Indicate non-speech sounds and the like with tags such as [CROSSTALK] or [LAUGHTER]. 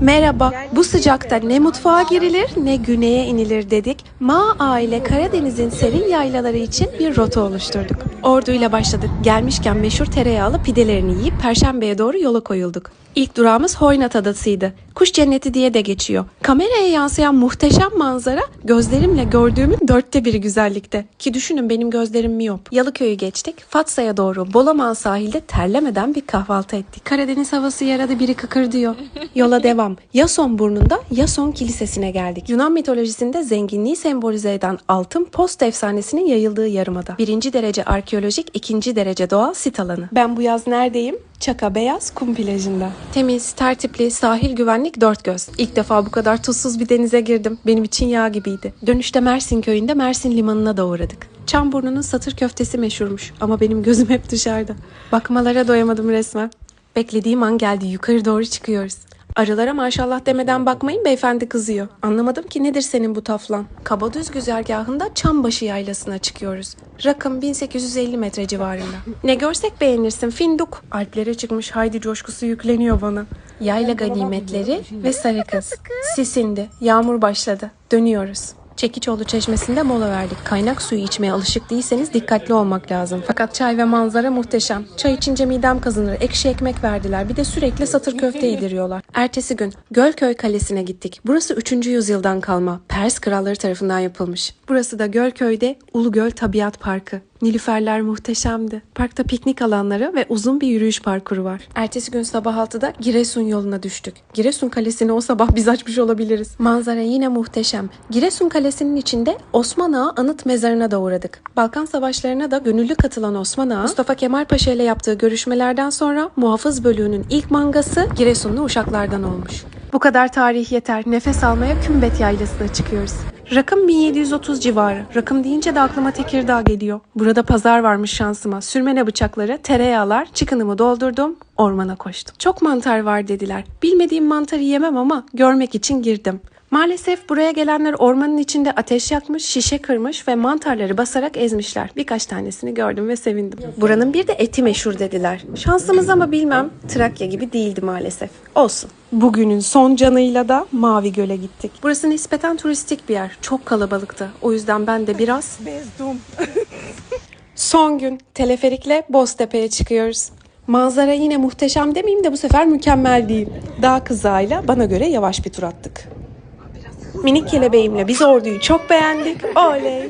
Merhaba. Bu sıcakta ne mutfağa girilir ne güneye inilir dedik. Ma aile Karadeniz'in serin yaylaları için bir rota oluşturduk. Orduyla başladık. Gelmişken meşhur tereyağlı pidelerini yiyip Perşembe'ye doğru yola koyulduk. İlk durağımız Hoynat Adası'ydı. Kuş cenneti diye de geçiyor. Kameraya yansıyan muhteşem manzara gözlerimle gördüğümün dörtte biri güzellikte. Ki düşünün benim gözlerim miyop. Yalıköy'ü geçtik. Fatsa'ya doğru Bolaman sahilde terlemeden bir kahvaltı ettik. Karadeniz havası yarada biri kıkırdıyor. [LAUGHS] Yola devam. Yason burnunda Yason Kilisesi'ne geldik. Yunan mitolojisinde zenginliği sembolize eden altın post efsanesinin yayıldığı yarımada. Birinci derece arkeolojik, ikinci derece doğal sit alanı. Ben bu yaz neredeyim? Çaka Beyaz kum plajında. Temiz, tertipli, sahil güvenlik dört göz. İlk defa bu kadar tuzsuz bir denize girdim. Benim için yağ gibiydi. Dönüşte Mersin köyünde Mersin limanına da uğradık. Çamburnu'nun satır köftesi meşhurmuş ama benim gözüm hep dışarıda. Bakmalara doyamadım resmen. Beklediğim an geldi. Yukarı doğru çıkıyoruz. Arılara maşallah demeden bakmayın beyefendi kızıyor. Anlamadım ki nedir senin bu taflan? Kabadüz güzergahında Çambaşı yaylasına çıkıyoruz. Rakım 1850 metre civarında. Ne görsek beğenirsin Finduk. Alplere çıkmış haydi coşkusu yükleniyor bana. Yayla ganimetleri ve sarı kız. Sisindi. Yağmur başladı. Dönüyoruz. Çekiçoğlu çeşmesinde mola verdik. Kaynak suyu içmeye alışık değilseniz dikkatli olmak lazım. Fakat çay ve manzara muhteşem. Çay içince midem kazınır. Ekşi ekmek verdiler. Bir de sürekli satır köfte yediriyorlar. Ertesi gün Gölköy Kalesi'ne gittik. Burası 3. yüzyıldan kalma. Pers kralları tarafından yapılmış. Burası da Gölköy'de Ulugöl Tabiat Parkı. Nilüferler muhteşemdi. Parkta piknik alanları ve uzun bir yürüyüş parkuru var. Ertesi gün sabah 6'da Giresun yoluna düştük. Giresun Kalesi'ni o sabah biz açmış olabiliriz. Manzara yine muhteşem. Giresun Kalesi'nin içinde Osman Ağa anıt mezarına da uğradık. Balkan Savaşlarına da gönüllü katılan Osman Ağa, Mustafa Kemal Paşa ile yaptığı görüşmelerden sonra muhafız bölüğünün ilk mangası Giresunlu uşaklardan olmuş. Bu kadar tarih yeter. Nefes almaya Kümbet Yaylası'na çıkıyoruz. Rakım 1730 civarı. Rakım deyince de aklıma Tekirdağ geliyor. Burada pazar varmış şansıma. Sürmene bıçakları, tereyağlar, çıkınımı doldurdum, ormana koştum. Çok mantar var dediler. Bilmediğim mantarı yemem ama görmek için girdim. Maalesef buraya gelenler ormanın içinde ateş yakmış, şişe kırmış ve mantarları basarak ezmişler. Birkaç tanesini gördüm ve sevindim. Buranın bir de eti meşhur dediler. Şansımız ama bilmem Trakya gibi değildi maalesef. Olsun. Bugünün son canıyla da Mavi Göl'e gittik. Burası nispeten turistik bir yer. Çok kalabalıktı. O yüzden ben de biraz [LAUGHS] Bezdum. Son gün teleferikle Boztepe'ye çıkıyoruz. Manzara yine muhteşem demeyeyim de bu sefer mükemmel değil. Dağ kızağıyla bana göre yavaş bir tur attık. Minik kelebeğimle biz orduyu çok beğendik. Oley.